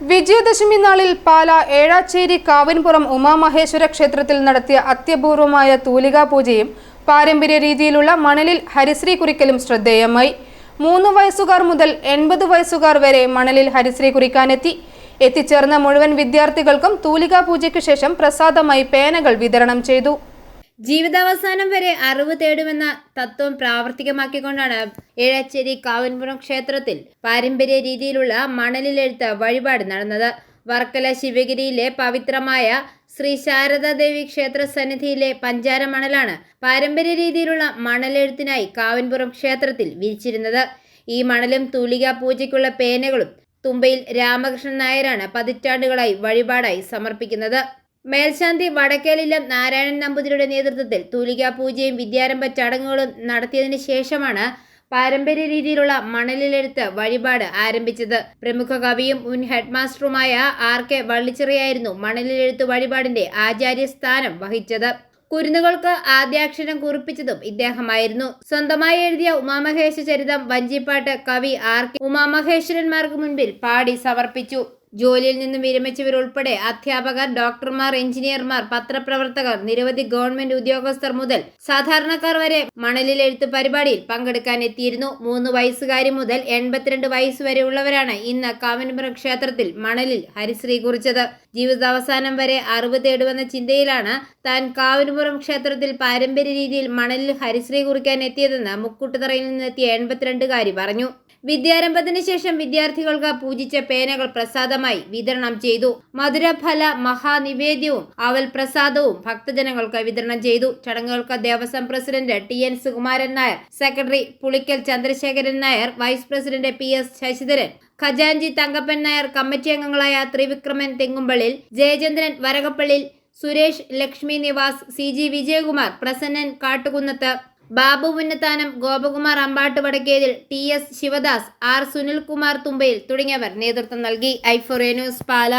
വിജയദശമി നാളിൽ പാല ഏഴാച്ചേരി കാവിൻപുറം ഉമാമഹേശ്വര ക്ഷേത്രത്തിൽ നടത്തിയ അത്യപൂർവമായ തൂലികാ പൂജയും പാരമ്പര്യ രീതിയിലുള്ള മണലിൽ ഹരിശ്രീ കുറിക്കലും ശ്രദ്ധേയമായി. മൂന്ന് വയസ്സുകാർ മുതൽ എൺപത് വയസ്സുകാർ വരെ മണലിൽ ഹരിശ്രീ കുറിക്കാനെത്തി. എത്തിച്ചേർന്ന മുഴുവൻ വിദ്യാർത്ഥികൾക്കും തൂലികാ പൂജയ്ക്ക് ശേഷം പ്രസാദമായി പേനകൾ വിതരണം ചെയ്തു. ജീവിതാവസാനം വരെ അറിവ് തേടുമെന്ന തത്വം പ്രാവർത്തികമാക്കിക്കൊണ്ടാണ് ഏഴച്ചേരി കാവൻപുരം ക്ഷേത്രത്തിൽ പാരമ്പര്യ രീതിയിലുള്ള മണലിലെഴുത്ത് വഴിപാട് നടന്നത്. വർക്കല ശിവഗിരിയിലെ പവിത്രമായ ശ്രീ ശാരദാദേവി ക്ഷേത്ര സന്നിധിയിലെ പഞ്ചാര മണലാണ് പാരമ്പര്യ രീതിയിലുള്ള മണലെഴുത്തിനായി കാവൻപുരം ക്ഷേത്രത്തിൽ വിരിച്ചിരുന്നത്. ഈ മണലും തൂലിക പൂജയ്ക്കുള്ള പേനകളും തുമ്പയിൽ രാമകൃഷ്ണൻ നായരാണ് പതിറ്റാണ്ടുകളായി വഴിപാടായി സമർപ്പിക്കുന്നത്. മേൽശാന്തി വടക്കേലില്ലം നാരായണൻ നമ്പൂതിരിയുടെ നേതൃത്വത്തിൽ തൂലികാ പൂജയും വിദ്യാരംഭ ചടങ്ങുകളും നടത്തിയതിനു ശേഷമാണ് പാരമ്പര്യ രീതിയിലുള്ള മണലിലെഴുത്ത് വഴിപാട് ആരംഭിച്ചത്. പ്രമുഖ കവിയും മുൻ ഹെഡ്മാസ്റ്ററുമായ ആർ കെ വള്ളിച്ചിറയായിരുന്നു മണലിലെഴുത്ത് വഴിപാടിന്റെ ആചാര്യസ്ഥാനം വഹിച്ചത്. കുരുന്നുകൾക്ക് ആദ്യാക്ഷരം കുറിപ്പിച്ചതും ഇദ്ദേഹമായിരുന്നു. സ്വന്തമായി എഴുതിയ ഉമാമഹേശ ചരിതം വഞ്ചിപ്പാട്ട് കവി ആർ കെ ഉമാമഹേശ്വരന്മാർക്ക് മുൻപിൽ പാടി സമർപ്പിച്ചു. ജോലിയിൽ നിന്നും വിരമിച്ചവരുൾപ്പെടെ അധ്യാപകർ ഡോക്ടർമാർ എഞ്ചിനീയർമാർ പത്രപ്രവർത്തകർ നിരവധി ഗവൺമെന്റ് ഉദ്യോഗസ്ഥർ മുതൽ സാധാരണക്കാർ വരെ മണലിൽ എഴുത്ത് പരിപാടിയിൽ പങ്കെടുക്കാൻ എത്തിയിരുന്നു. മൂന്ന് വയസ്സുകാരി മുതൽ എൺപത്തിരണ്ട് വയസ്സ് വരെ ഉള്ളവരാണ് ഇന്ന് കാവൻപുരം ക്ഷേത്രത്തിൽ മണലിൽ ഹരിശ്രീ കുറിച്ചത്. ജീവിതാവസാനം വരെ അറിവ് തേടുവെന്ന ചിന്തയിലാണ് താൻ കാവൻപുരം ക്ഷേത്രത്തിൽ പാരമ്പര്യ രീതിയിൽ മണലിൽ ഹരിശ്രീ കുറിക്കാൻ എത്തിയതെന്ന് മുക്കൂട്ടുതറയിൽ നിന്നെത്തിയ എൺപത്തിരണ്ടുകാരി പറഞ്ഞു. വിദ്യാരംഭത്തിന് ശേഷം വിദ്യാർത്ഥികൾക്ക് പൂജിച്ച പേനകൾ പ്രസാദമായി വിതരണം ചെയ്തു. മധുരഫല മഹാനിവേദ്യവും അവൽ പ്രസാദവും ഭക്തജനങ്ങൾക്ക് വിതരണം ചെയ്തു. ചടങ്ങുകൾക്ക് Devaswom president T N Sukumaran Nair secretary Pulickal Chandrasekharan Nair vice president P S Sasidharan ഖജാൻജി Thankappan Nair committee അംഗങ്ങളായ Thrivikraman Thengumpallil Jayachandran Varakappallil Suresh Lakshmi Nivas C G Vijayakumar Prasannan Kattukunnath Babu Punnathanam Gopakumar Ambatt Vadakkethil T S Sivadas R Sunilkumar Thumbayil തുടങ്ങിയവർ നേതൃത്വം നൽകി. ഐഫോറിയ news പാല.